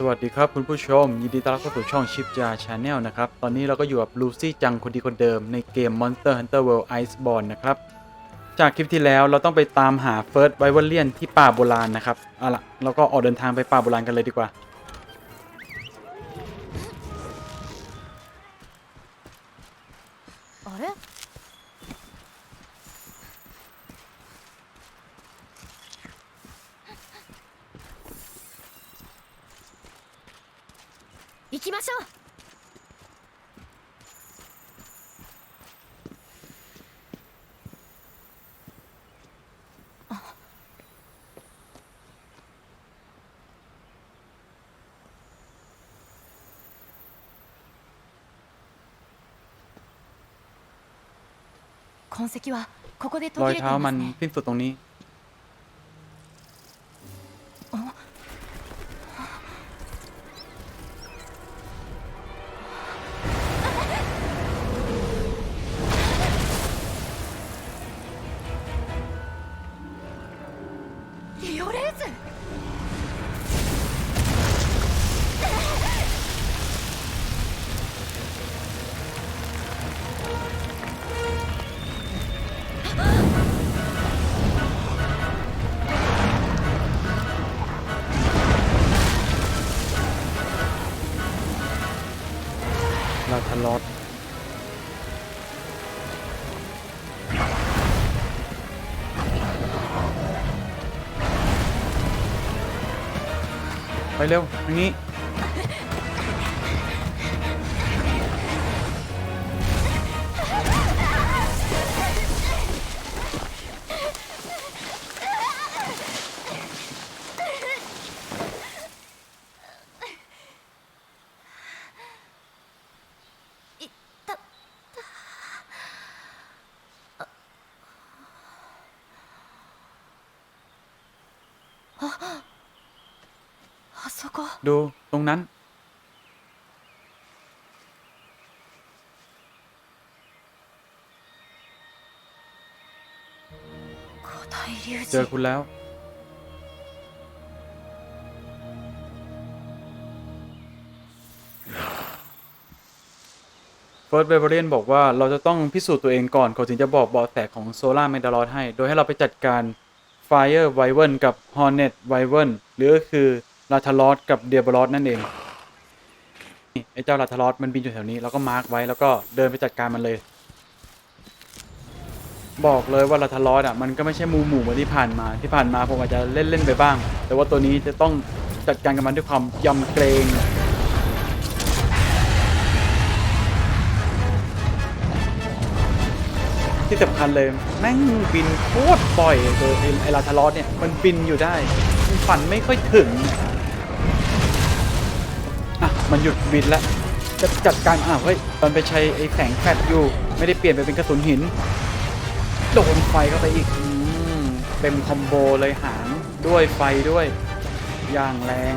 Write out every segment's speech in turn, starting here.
สวัสดีครับคุณผู้ชม ยินดีต้อนรับเข้าสู่ช่องชิปจาชาแนลนะครับ ตอนนี้เราก็อยู่กับลูซี่จังคนดีคนเดิมในเกม Monster Hunter World Iceborne นะครับ จากคลิปที่แล้วเราต้องไปตามหาเฟิร์สไวเวอร์เลียนที่ป่าโบราณนะครับเอาล่ะเราก็ออกเดินทางไปป่าโบราณกันเลยดีกว่า รอยเท้ามันสิ้นสุดตรงนี้ に。あっ ดูตรงนั้นเจอคุณแล้ว เฟิร์สเบเบอรียนบอกว่าเราจะต้องพิสูจน์ตัวเองก่อนเขาถึงจะบอกเบาะแสของโซล่าเมดาลอดให้ โดยให้เราไปจัดการ Fire v i v e r n กับ Hornet v i v e r n หรือก็คือ ลาทารอดกับเดียบรอดนั่นเองไอ้เจ้าลาทารอดมันบินอยู่แถวนี้แล้วก็มาร์กไว้แล้วก็เดินไปจัดการมันเลย บอกเลยว่าลาทารอดอะมันก็ไม่ใช่มูหมูเหมือนที่ผ่านมาที่ผ่านมาผมอาจจะเล่นเล่นไปบ้าง แต่ว่าตัวนี้จะต้องจัดการกับมันด้วยความยำเกรงที่สำคัญเลยแม่งบินโคตรบ่อยเลยไอ้ลาทารอสเนี่ย มันบินอยู่ได้ มันฝันไม่ค่อยถึง มันหยุดบินแล้วจะจัดการอ้าวเฮ้ยมันไปใช้ไอ้แสงแฟลชอยู่ ไม่ได้เปลี่ยนไปเป็นกระสุนหินโดนไฟเข้าไปอีกอเต็มคอมโบเลยหางด้วยไฟด้วยอย่างแรง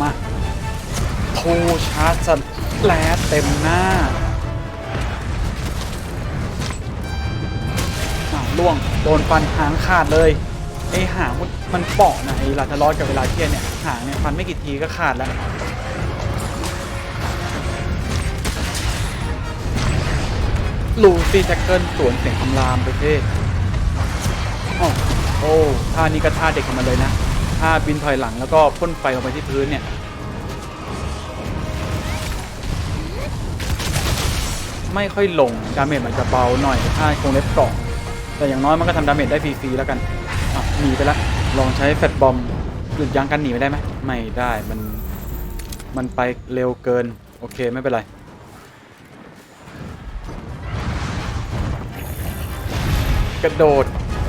มาทูชาร์จสแลเต็มหน้าล่วงโดนฟันหางขาดเลย ไอหางมันเปาะนะไอลาทารอสกับเวลาเทียนเนี่ยหางเนี่ยฟันไม่กี่ทีก็ขาดแล้วลูซี่แจ็คเกิลสวนเสียงคำรามไปเท่อ้โอ้ท่านี้ก็ท่าเด็กของมันเลยนะท่าบินถอยหลังแล้วก็พ่นไฟลงไปที่พื้นเนี่ยไม่ค่อยลง ดาเมจมันจะเบาหน่อยถ้าคงเล็บเกาะแต่อย่างน้อยมันก็ทำดาเมจได้ฟรีๆแล้วกัน หนีไปละ ลองใช้แฟตบอมหยุดยั้งกันหนีไปได้ไหมไม่ได้มันมันไปเร็วเกิน โอเคไม่เป็นไรกระโดด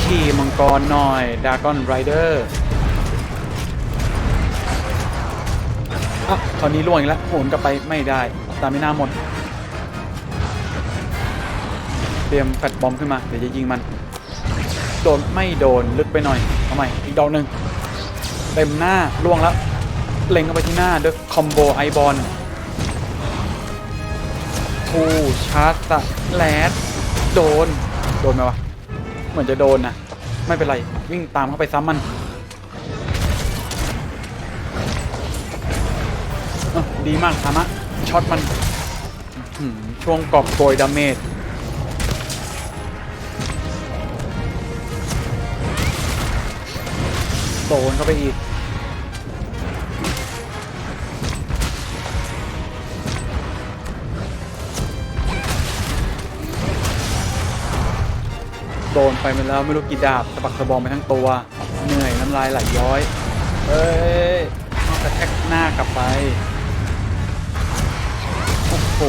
ขี่มังกรหน่อยดากอนไรเดอร์อะตอนนี้ล่วงอีกแล้วโหนกลับไปไม่ได้ ตามไม่น่าหมด เตรียมแฟลชบอมขึ้นมา เดี๋ยวจะยิงมัน โดนไม่โดนลึกไปหน่อยเอาใหม่อีกดอกหนึ่งเต็มหน้าล่วงแล้ว เล็งเข้าไปที่หน้าด้วยคอมโบไอบอลทูชาร์จแลดโดน โดนไหมวะ เหมือนจะโดนนะ ไม่เป็นไร วิ่งตามเข้าไปซ้ำมันดีมากธรรมะช็อตมันช่วงกอบโกยดาเมจ ดนเข้าไปอีกโดนไปมาแล้วไม่รู้กี่ดาบสะบักสะบอมไปทั้งตัวเหนื่อยน้ำลายไหลย้อย เอ้ยเอากระแทกหน้ากลับไป โอ้โห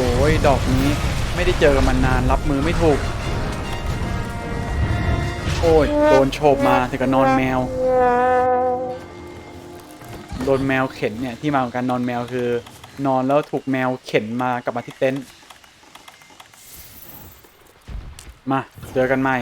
ดอกนี้ไม่ได้เจอกันมานานรับมือไม่ถูก โอ้ย โดนโฉบมาถึงกับนอนแมว โดนแมวเข็นเนี่ย ที่มาของการนอนแมวคือ นอนแล้วถูกแมวเข็นมากลับมาที่เต็นท์มา เจอกันใหม่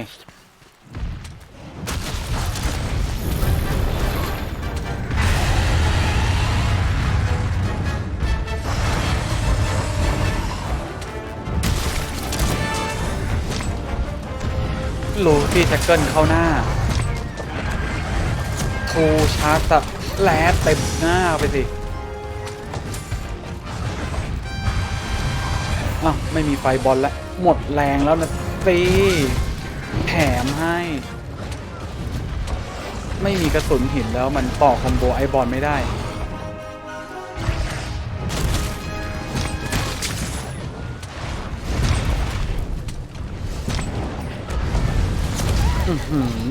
ลูฟี่แท็กเกิลเข้าหน้าทูชาร์ตแลดเต็มหน้าไปสิอ้าวไม่มีไฟบอลแล้ว หมดแรงแล้วนะสิแถมให้ ไม่มีกระสุนหินแล้วมันต่อคอมโบไอบอลไม่ได้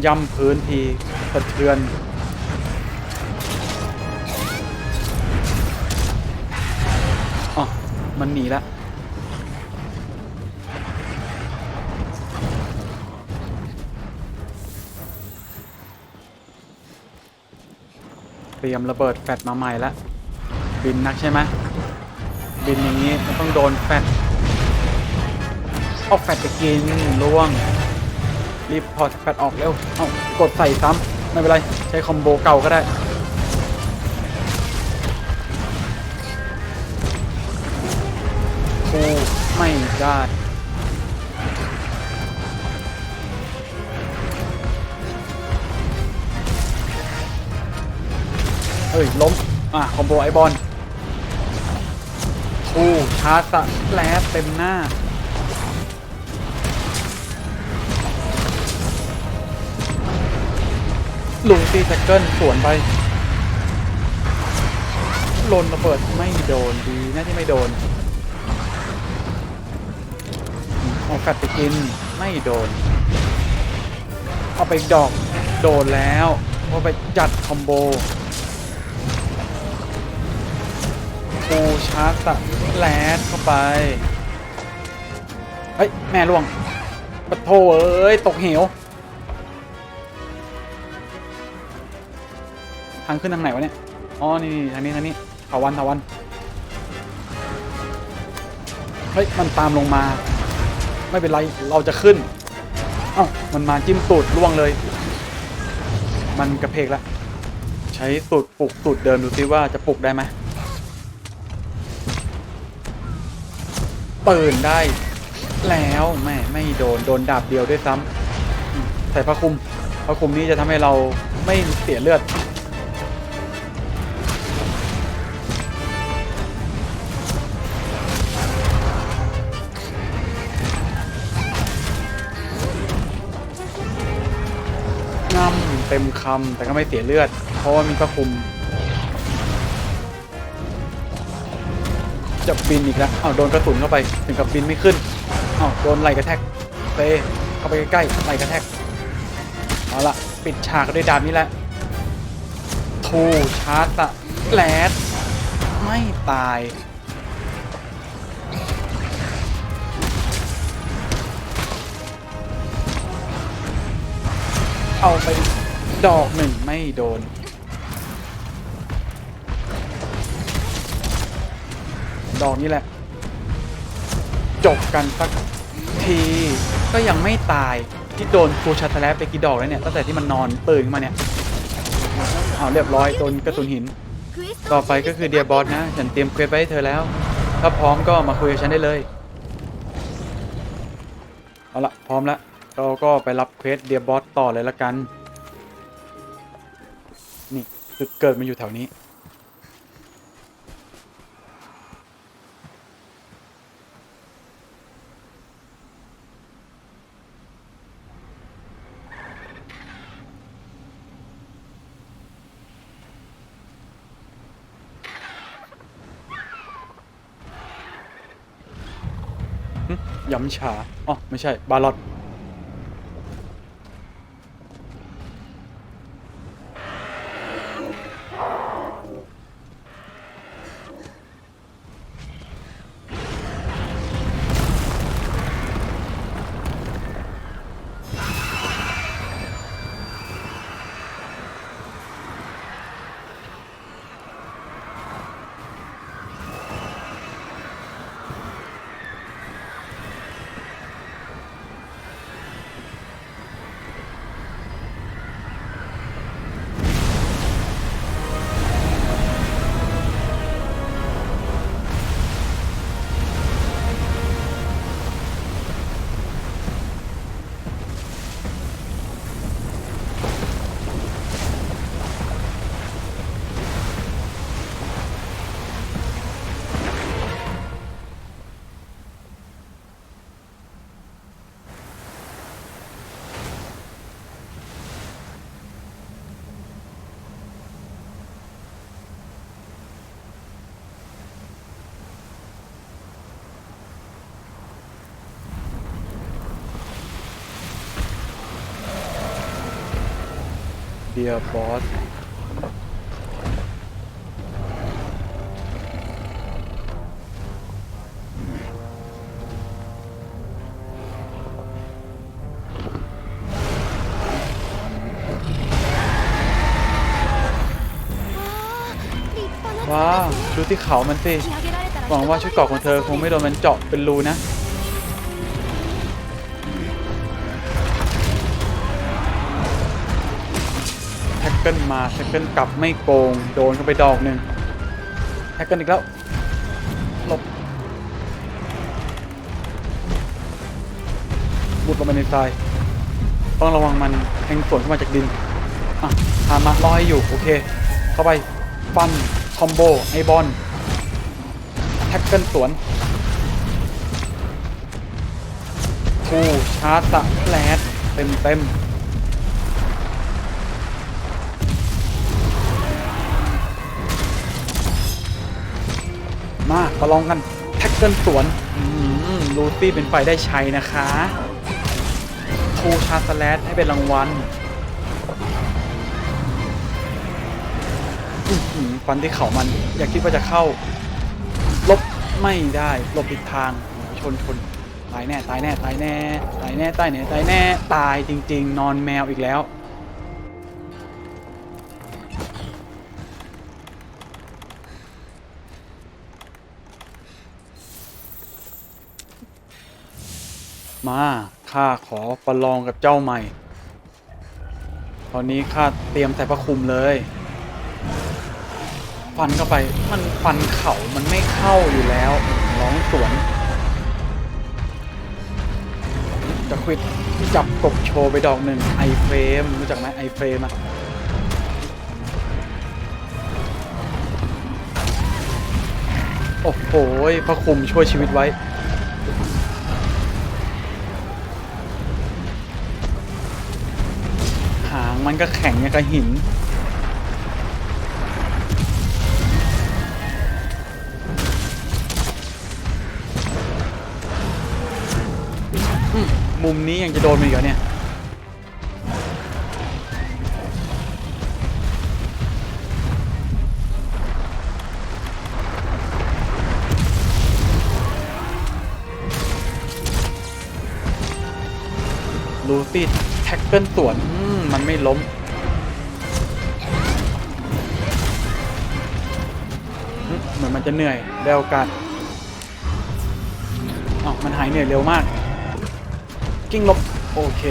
ย่ำพื้นทีสะเทือน อ๋อ มันหนีละเตรียมระเบิดแฟดมาใหม่ละบินนักใช่ไหมบินอย่างนี้มันต้องโดนแฟดเอาแฟดไปกินล่วง รีบถอดแฟดออกเร็ว เอากดใส่ซ้ำ ไม่เป็นไร ใช้คอมโบเก่าก็ได้คูไม่ได้เฮ้ย ล้ม อะ คอมโบไอบอลคูชาร์จสแลสเต็มหน้า ลุงตีแท็กเกิลสวนไปลนระเบิดไม่โดนดีนะที่ไม่โดนเอากัดไปกินไม่โดน เอาไปดอกโดนแล้วเอาไปจัดคอมโบปูชาร์ตะแลดเข้าไป เฮ้ย แม่ล่วงปะโถเอ้ย ตกเหวางขึ้นทางไหนวะเนี่ย อ๋อ นี่ทางนี้ทางนี้ถาวันถาวัน เฮ้ย มันตามลงมา ไม่เป็นไร เราจะขึ้น เอ้า มันมาจิ้มตูดล่วงเลย มันกระเพกแล้วใช้สูตรปลุกสูตรเดิมดูซิว่าจะปลุกได้ไหมเปืนได้ แล้วแม่ไม่โดน โดนดาบเดียวด้วยซ้ำใส่ผ้าคลุมผ้าคลุมนี้จะทำให้เราไม่เสียเลือด เต็มคำแต่ก็ไม่เสียเลือด เพราะว่ามีพระคุม จะบินอีกแล้วอ้าวโดนกระสุนเข้าไปถึงกับบินไม่ขึ้นอ้าวโดนไหลกระแทกเตะเข้าไปใกล้ๆไหลกระแทกเอาละปิดฉากด้วยดาบนี้แหละทูชาร์ตะแลดไม่ตายเอาไป ดอกหนึ่งไม่โดน ดอกนี้แหละ จบกันสักทีก็ยังไม่ตายที่โดนครูชาตแลบไปกี่ดอกแล้วเนี่ยตั้งแต่ที่มันนอนตื่นมาเนี่ยเอาเรียบร้อยโดนกระสุนหิน ต่อไปก็คือเดียบอสนะ ฉันเตรียมเควสไว้ให้เธอแล้ว ถ้าพร้อมก็มาคุยกับฉันได้เลย เอาละพร้อมแล้วเราก็ไปรับเควสเดียบอสต่อเลยละกัน จุดเกิดมันอยู่แถวนี้ ย้ำฉาอ๋อ ไม่ใช่ บาลอตียบอสว้าวดูที่เขามันสิหวังว่าชุดเกาะของเธอคงไม่โดนมันเจาะเป็นรูนะ เกิลมาแท็กเกิลกลับไม่โกง โดนเข้าไปดอกหนึ่งแท็กเกิลอีกแล้วหลบบุดลงไปในทราย ต้องระวังมันแทงสวนเข้ามาจากดิน อะหามาลอยอยู่ โอเค เข้าไปฟัน คอมโบ ไอบอลแท็กเกิลสวนผู้ชาร์ตะแลดเต็มเต็ม มาประลองกันแท็กเกิลสวนลูตี้เป็นไฟได้ใชัยนะคะทูชาร์ตแลดให้เป็นรางวัลฟันที่เขามัน อย่าคิดว่าจะเข้า ลบไม่ได้ลบผิดทางชนชนตายแน่ ตายแน่ ตายแน่ ตายแน่ ตายแน่ ตายแน่ ตายจริง ๆ นอนแมวอีกแล้ว มาข้าขอประลองกับเจ้าใหม่ ตอนนี้ข้าเตรียมใส่พระคุมเลย ฟันเข้าไปมันฟันเข่ามันไม่เข้าอยู่แล้วร้องสวนจะควิดจับกบโชว์ไปดอกหนึ่งไอเฟรมรู้จักไหมไอเฟรมอะโอ้โหพระคุมช่วยชีวิตไว้ มันก็แข็งอย่างกับหิน มุมนี้ยังจะโดนมันอีกเหรอเนี่ยลูซี่แท็กเกิลสวน มันไม่ล้ม เหมือนมันจะเหนื่อยได้โอกาสอ๋อมันหายเหนื่อยเร็วมาก กิ้งลบ โอเค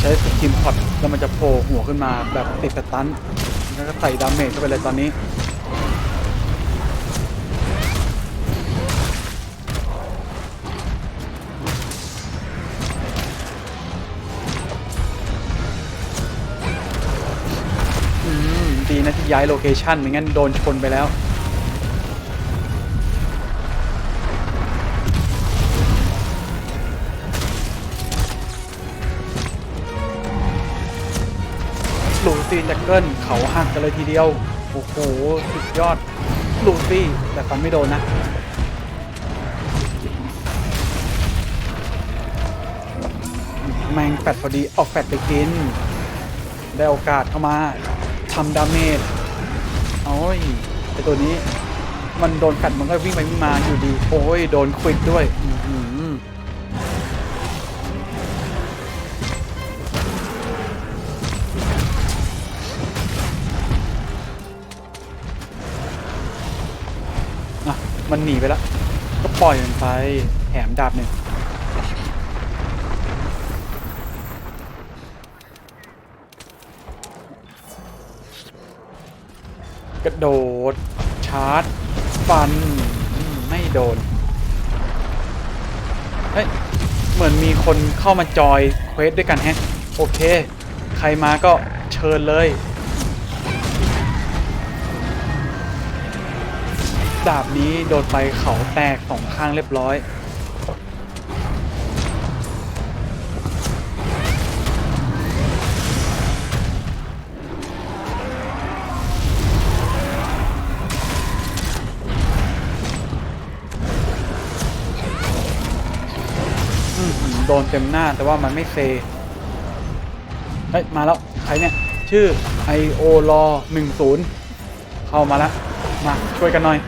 ใช้สกินพอตแล้วมันจะโผล่หัวขึ้นมาแบบติดสตันแล้วก็ใส่ดาเมจเข้าไปเลยตอนนี้ ย้ายโลเคชันไม่งั้นโดนชนไปแล้วลูซี่แจ็คเกิลเขาหักกันเลยทีเดียว โอ้โห สุดยอดลูซี่ แต่ฟันไม่โดนนะแมงแฟดพอดี เอาแฟดไปกิน ได้โอกาสเข้ามาทำดาเมจ โอ้ยไอตัวนี้ มันโดนกัดมันก็วิ่งไปวิ่งมาอยู่ดีโอ้ยโดนควิดด้วยอะมันหนีไปแล้ว ก็ปล่อยมันไปแถมดาบหนึ่ง กระโดด ชาร์จ ฟัน ไม่โดน เฮ้ย เหมือนมีคนเข้ามาจอยเควสด้วยกันแฮะ โอเค ใครมาก็เชิญเลย ดาบนี้โดนไปเขาแตกสองข้างเรียบร้อย โดนเต็มหน้าแต่ว่ามันไม่เซเฮ้ยมาแล้วใครเนี่ย ชื่อ IO รอ10เข้ามาแล้ว มาช่วยกันหน่อย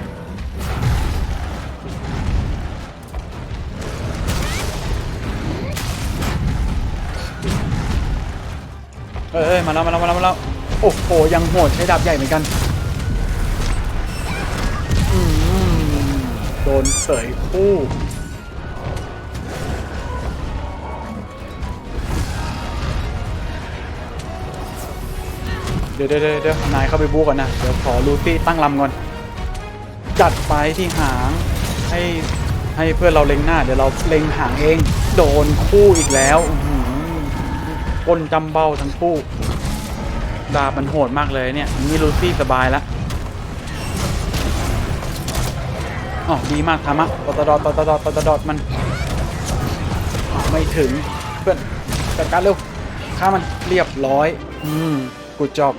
เอ้ยเอ้ยมาแล้วมาแล้วมาแล้วมาแล้ว โอ้โห ยังโหดใช้ดาบใหญ่เหมือนกันอืมโดนเสยคู่ ดี๋ยวเดี๋ยวเดี๋ยวนายเข้าไปบูก่อนนะ เดี๋ยวขอลูฟี่ตั้งลำก่อน จัดไปที่หางให้ให้เพื่อนเราเล็งหน้า เดี๋ยวเราเล็งหางเอง โดนคู่อีกแล้วอื้อหือก้นจำเบ้าทั้งคู่ ดาบมันโหดมากเลยเนี่ยอย่างนี้ลูฟี่สบายแล้วอ๋อดีมากทามะตอตอดอตอตอดอตอตดอมันไม่ถึงเพื่อนจัดการเร็วฆ่ามันเรียบร้อย อืมกูจอบ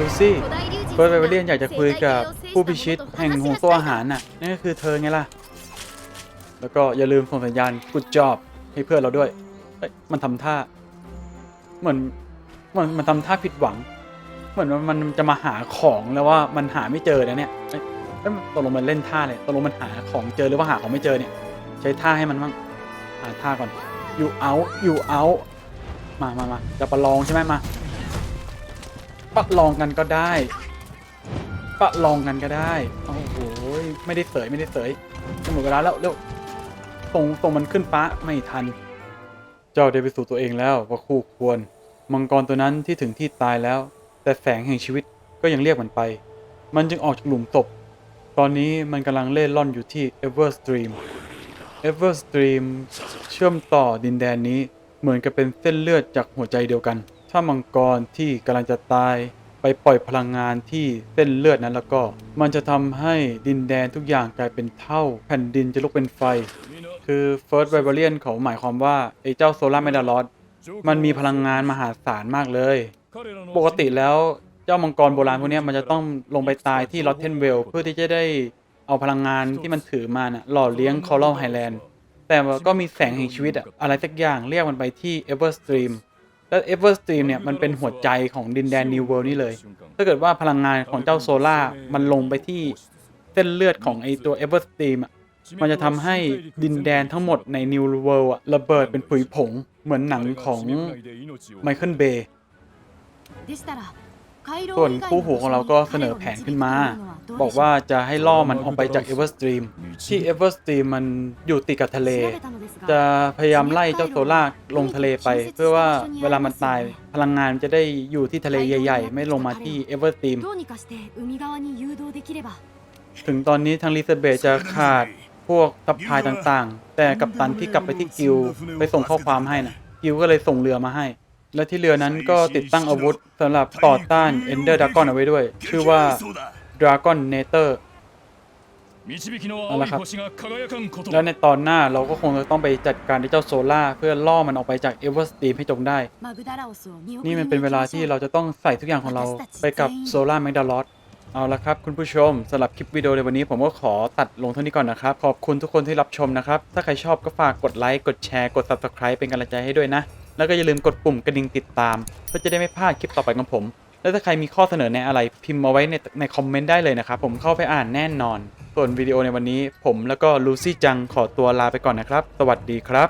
ดูสิเฟิร์สไบเบเลียนอยากจะคุยกับผู้พิชิตแห่งห่วงโซ่อาหารน่ะนั่นก็คือเธอไงล่ะ แล้วก็อย่าลืมส่งสัญญาณกูจอบให้เพื่อนเราด้วยเอ้ยมันทำท่า เหมือนเหมือนมันทำท่าผิดหวัง เหมือนว่ามันจะมาหาของแล้วว่ามันหาไม่เจอนะเนี่ยเอ้ยเอ้ยตกลงมันเล่นท่าเลยตกลงมันหาของเจอหรือว่าหาของไม่เจอเนี่ย ใช้ท่าให้มันบ้างหาท่าก่อนอยู่เอาอยู่เอามามามาจะประลองใช่ไหมมา ประลองกันก็ได้ประลองกันก็ได้ โอ้โห ไม่ได้เสยไม่ได้เสยจะหมดเวลาแล้วเร็วส่งส่งมันขึ้นฟ้าไม่ทัน เจ้าได้ไปสู่ตัวเองแล้วว่าคู่ควร มังกรตัวนั้นที่ถึงที่ตายแล้ว แต่แสงแห่งชีวิตก็ยังเรียกมันไป มันจึงออกจากหลุมศพ ตอนนี้มันกำลังเล่ร่อนอยู่ที่ Everstream Everstream เชื่อมต่อดินแดนนี้เหมือนกับเป็นเส้นเลือดจากหัวใจเดียวกัน ถ้ามังกรที่กำลังจะตายไปปล่อยพลังงานที่เส้นเลือดนั้นแล้วก็ มันจะทำให้ดินแดนทุกอย่างกลายเป็นเท่า แผ่นดินจะลุกเป็นไฟ คือ First Vivarian เขาหมายความว่าไอ้เจ้าโซลาร์เมดารอสมันมีพลังงานมหาศาลมากเลย ปกติแล้วเจ้ามังกรโบราณพวกนี้มันจะต้องลงไปตายที่ลอตเทนเวลเพื่อที่จะได้เอาพลังงานที่มันถือมาน่ะหล่อเลี้ยงคอรัลไฮแลนด์แต่ก็มีแสงแห่งชีวิตอะอะไรสักอย่างเรียกมันไปที่ Everstream แล้วเอเวอร์สตรีมเนี่ย มันเป็นหัวใจของดินแดนนิวเวิลด์นี่เลย ถ้าเกิดว่าพลังงานของเจ้าโซล่ามันลงไปที่เส้นเลือดของไอตัว Everstream อะมันจะทำให้ดินแดนทั้งหมดในนิวเวิลอะระเบิดเป็นผุยผงเหมือนหนังของไมเคิลเบย์ ส่วนคู่หูของเราก็เสนอแผนขึ้นมา บอกว่าจะให้ล่อมันออกไปจากเอเวอร์สตรีมที่เอเวอร์สตรีมมันอยู่ติดกับทะเล จะพยายามไล่เจ้าโซล่าลงทะเลไป เพื่อว่าเวลามันตายพลังงานจะได้อยู่ที่ทะเลใหญ่ ๆ ไม่ลงมาที่เอเวอร์สตรีมถึงตอนนี้ทางลิซเบตจะขาดพวกซัพพลายต่างๆ แต่กับตันที่กลับไปที่กิวไปส่งข้อความให้นะกิวก็เลยส่งเรือมาให้ และที่เรือนั้นก็ติดตั้งอาวุธสำหรับต่อต้านเอนเดอร์ดากอนเอาไว้ด้วย ชื่อว่าดราก้อนเนเตอร์เอาละครับแล้ในตอนหน้าเราก็คงจะต้องไปจัดการที่เจ้าโซล่าเพื่อล่อมันออกไปจากเอเวอร์สตีมให้จงได้ นี่มันเป็นเวลาที่เราจะต้องใส่ทุกอย่างของเราไปกับโซล่าแมกดาลอสเอาละครับ คุณผู้ชมสำหรับคลิปวิดีโอในวันนี้ผมก็ขอตัดลงเท่านี้ก่อนนะครับ ขอบคุณทุกคนที่รับชมนะครับ ถ้าใครชอบก็ฝากกดไลค์กดแชร์กด Subscribe เป็นกำลังใจให้ด้วยนะ แล้วก็อย่าลืมกดปุ่มกระดิ่งติดตาม เพื่อจะได้ไม่พลาดคลิปต่อไปของผม และถ้าใครมีข้อเสนอแนะอะไรพิมพ์มาไว้ในในคอมเมนต์ได้เลยนะครับผมเข้าไปอ่านแน่นอน ส่วนวิดีโอในวันนี้ผมแล้วก็ลูซี่จังขอตัวลาไปก่อนนะครับ สวัสดีครับ